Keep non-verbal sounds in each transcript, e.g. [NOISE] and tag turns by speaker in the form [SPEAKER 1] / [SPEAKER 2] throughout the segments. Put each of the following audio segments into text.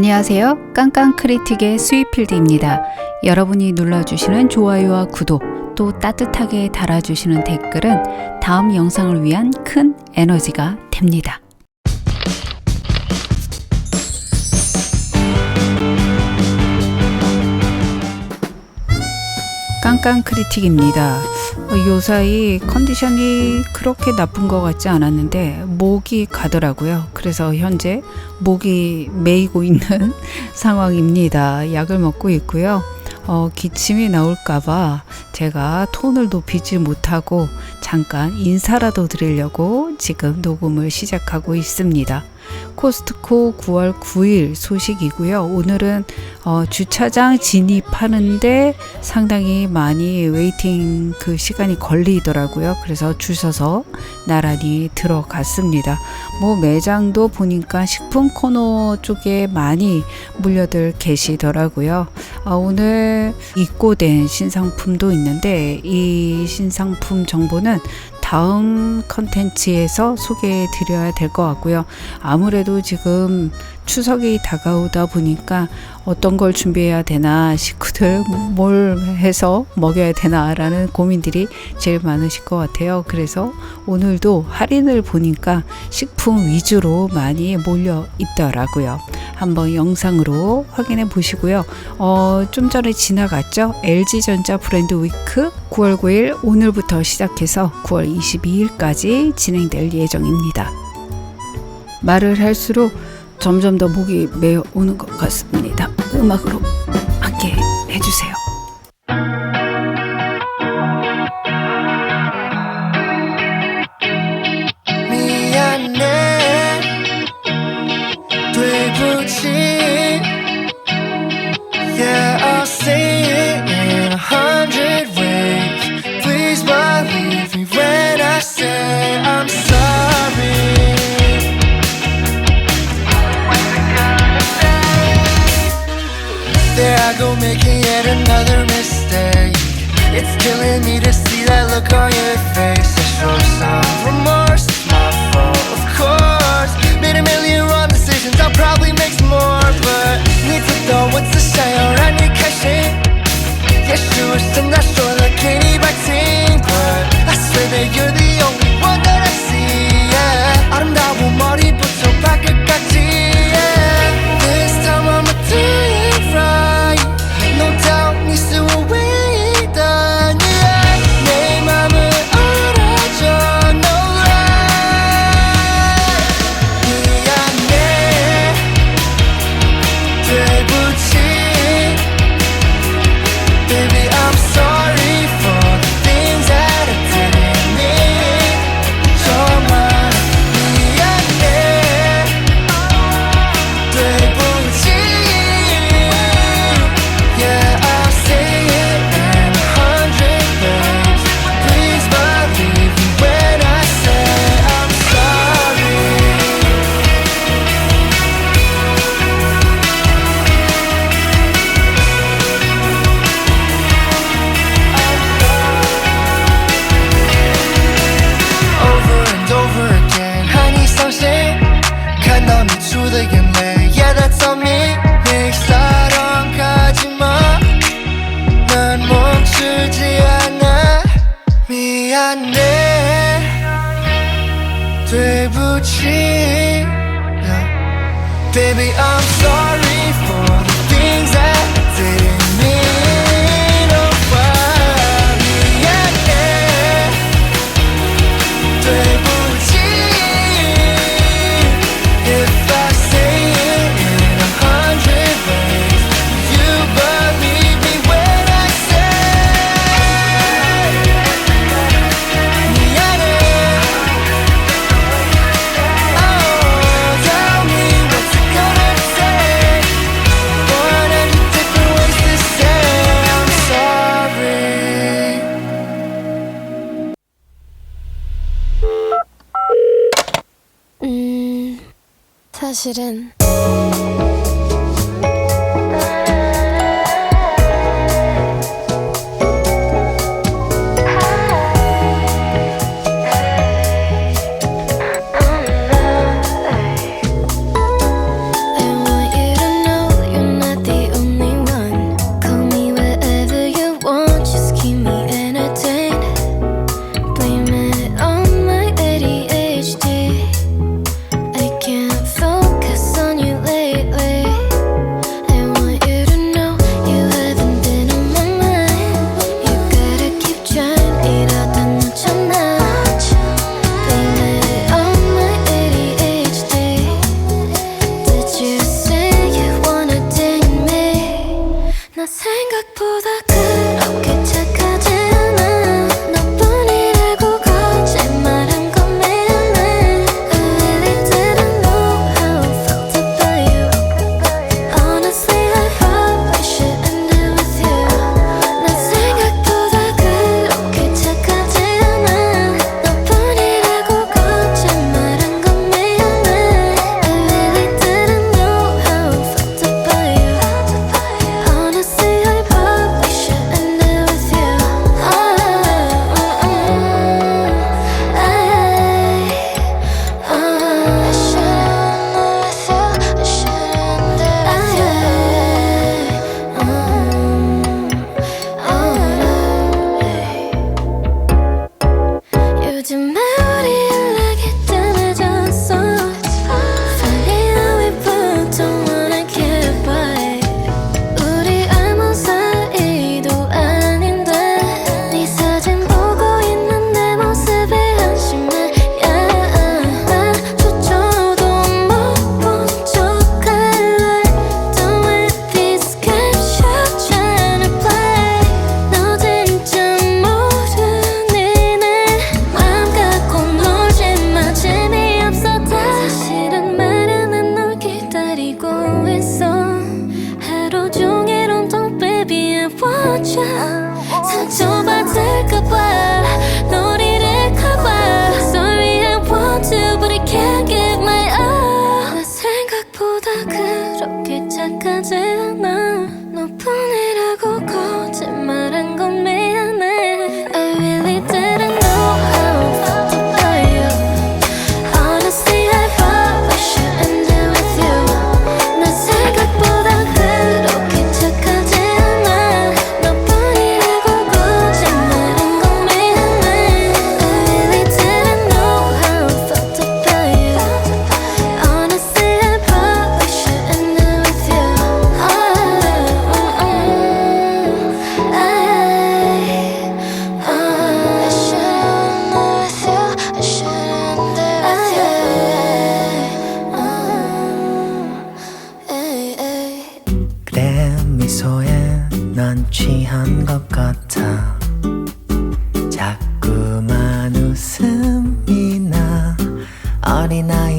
[SPEAKER 1] 안녕하세요. 깡깡 크리틱의 스위필드입니다. 여러분이 눌러주시는 좋아요와 구독, 또 따뜻하게 달아주시는 댓글은 다음 영상을 위한 큰 에너지가 됩니다. 깡깡 크리틱입니다. 어, 요사이 컨디션이 그렇게 나쁜 것 같지 않았는데 목이 가더라고요. 그래서 현재 목이 메이고 있는 [LAUGHS] 상황입니다. 약을 먹고 있고요. 어, 기침이 나올까봐 제가 톤을 높이지 못하고 잠깐 인사라도 드리려고 지금 녹음을 시작하고 있습니다. 코스트코 9월 9일 소식이고요. 오늘은 어, 주차장 진입하는데 상당히 많이 웨이팅 그 시간이 걸리더라고요. 그래서 줄 서서 나란히 들어갔습니다. 뭐 매장도 보니까 식품 코너 쪽에 많이 물려들 계시더라고요. 아, 오늘 입고된 신상품도 있는데 이 신상품 정보는 다음 컨텐츠에서 소개해 드려야 될 것 같고요. 아무래도 지금 추석이 다가오다 보니까 어떤 걸 준비해야 되나 식구들 뭘 해서 먹여야 되나라는 고민들이 제일 많으실 것 같아요. 그래서 오늘도 할인을 보니까 식품 위주로 많이 몰려 있더라고요. 한번 영상으로 확인해 보시고요. 어, 좀 전에 지나갔죠? LG전자 브랜드 위크 9월 9일 오늘부터 시작해서 9월 22일까지 진행될 예정입니다. 말을 할수록 점점 더 목이 메어 오는 것 같습니다. 음악으로 함께 해주세요.
[SPEAKER 2] 미안해 It's killing me to see that look on your face. I show some remorse, it's my fault, of course. Made a million wrong decisions, I'll probably make some more But need to know what's the shine, I need cash Yeah, sure, it's
[SPEAKER 3] 사실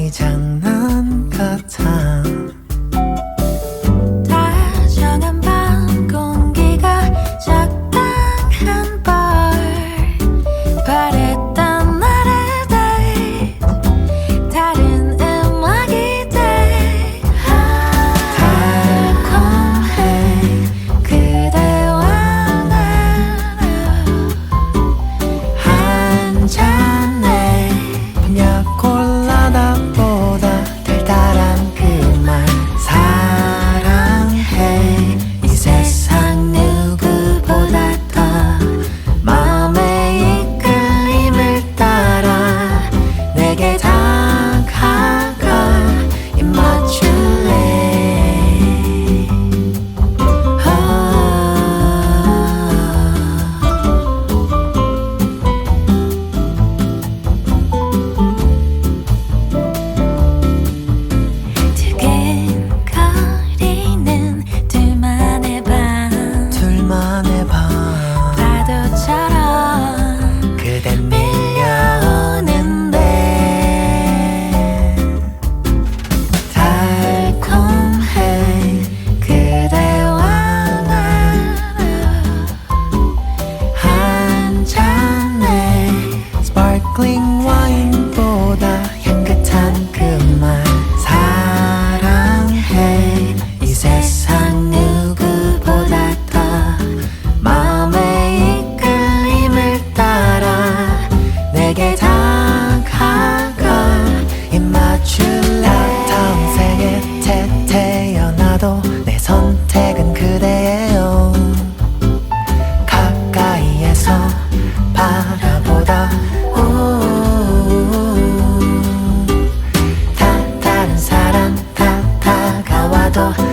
[SPEAKER 4] 어린
[SPEAKER 5] 다가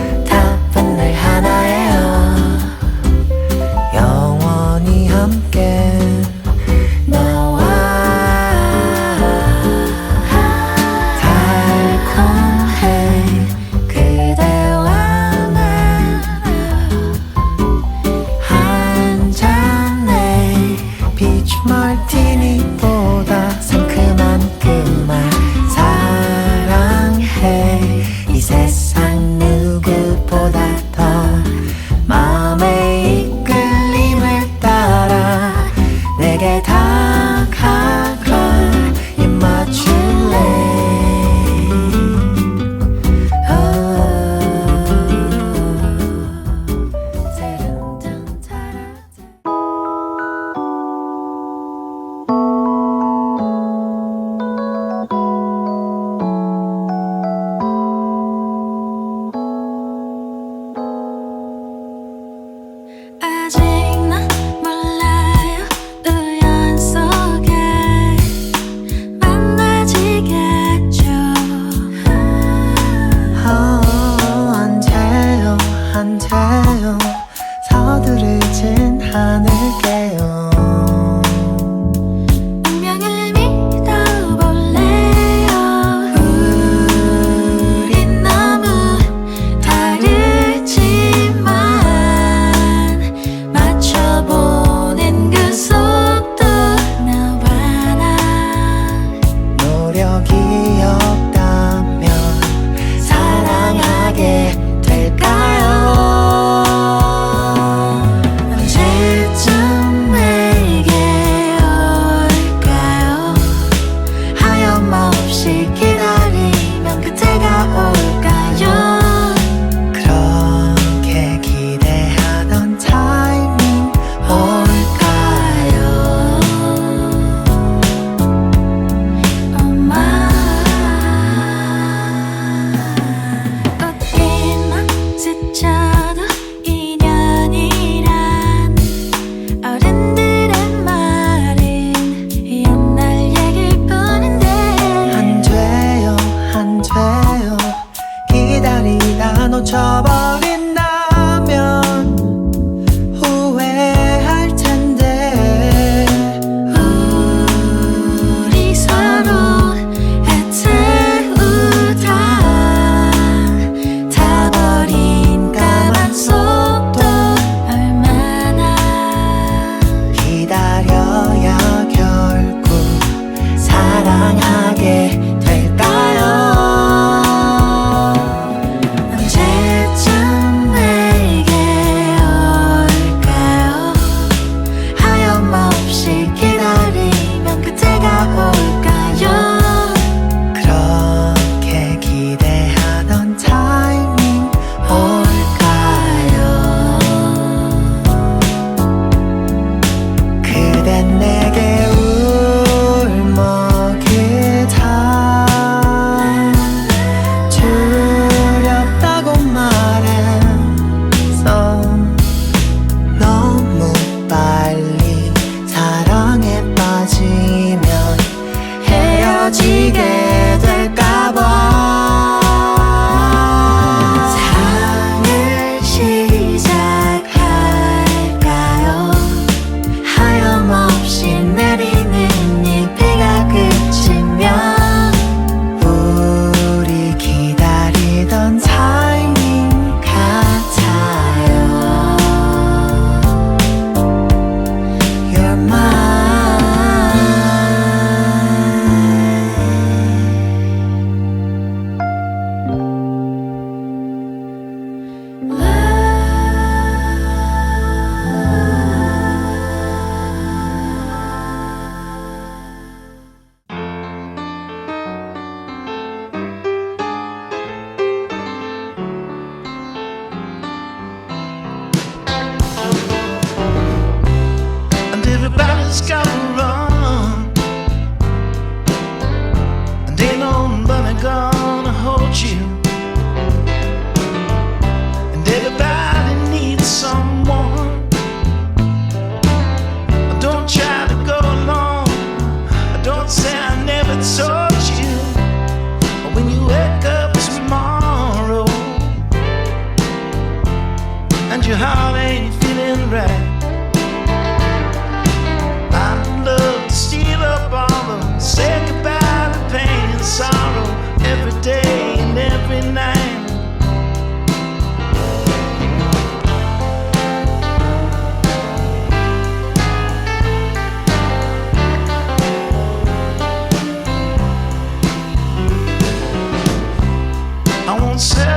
[SPEAKER 6] say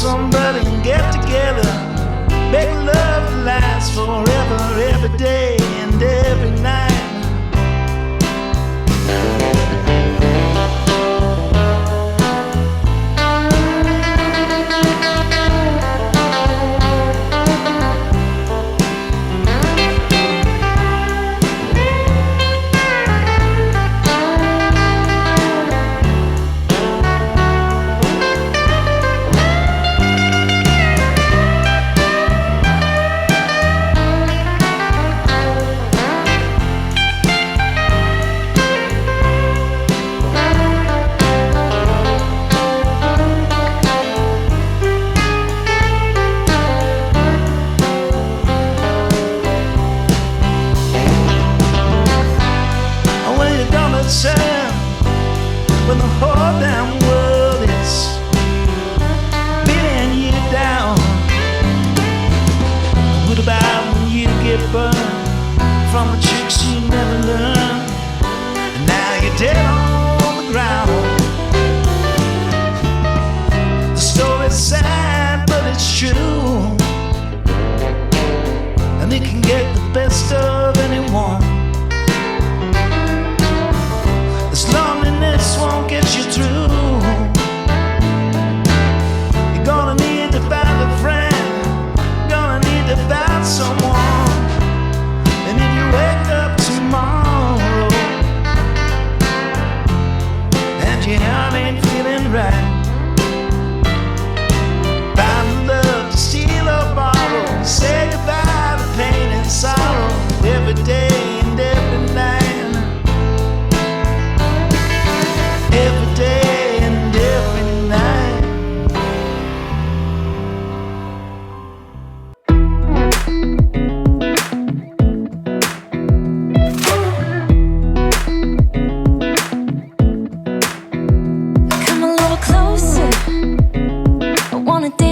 [SPEAKER 6] somebody and get together. Make love last forever, every day.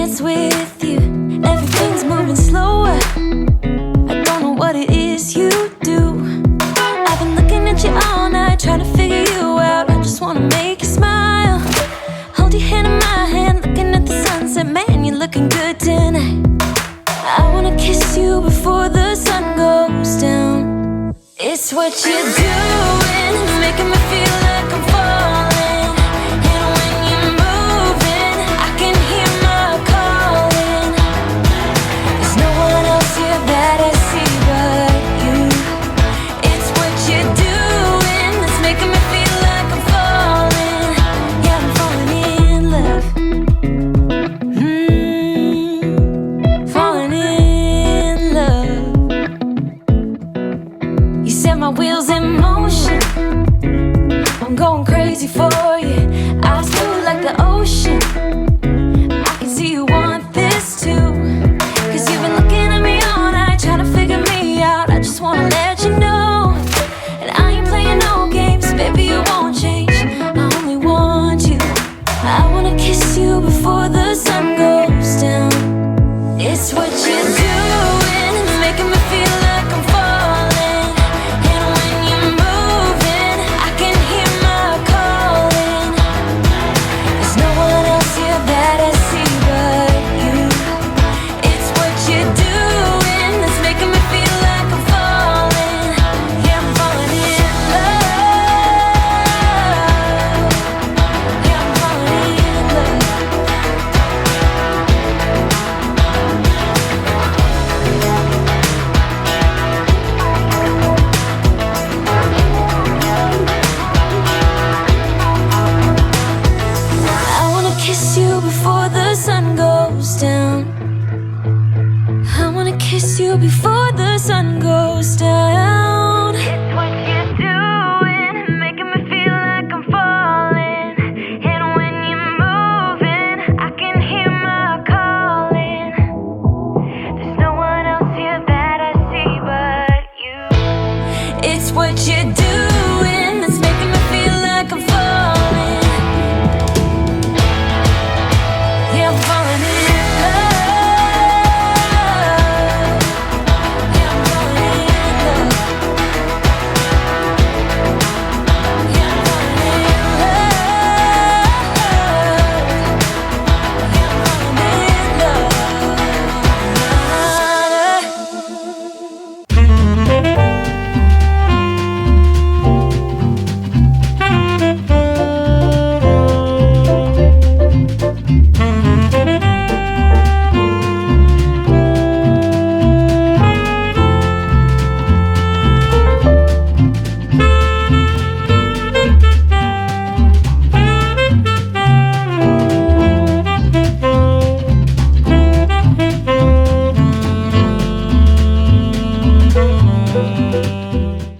[SPEAKER 3] gets with you. Everything's moving slower. I don't know what it is you do. I've been looking at you all night, trying to figure you out. I just wanna make you smile. Hold your hand in my hand, looking at the sunset. Man, you're looking good tonight. I wanna kiss you before the sun goes down. It's what you're doing, making me feel. you before.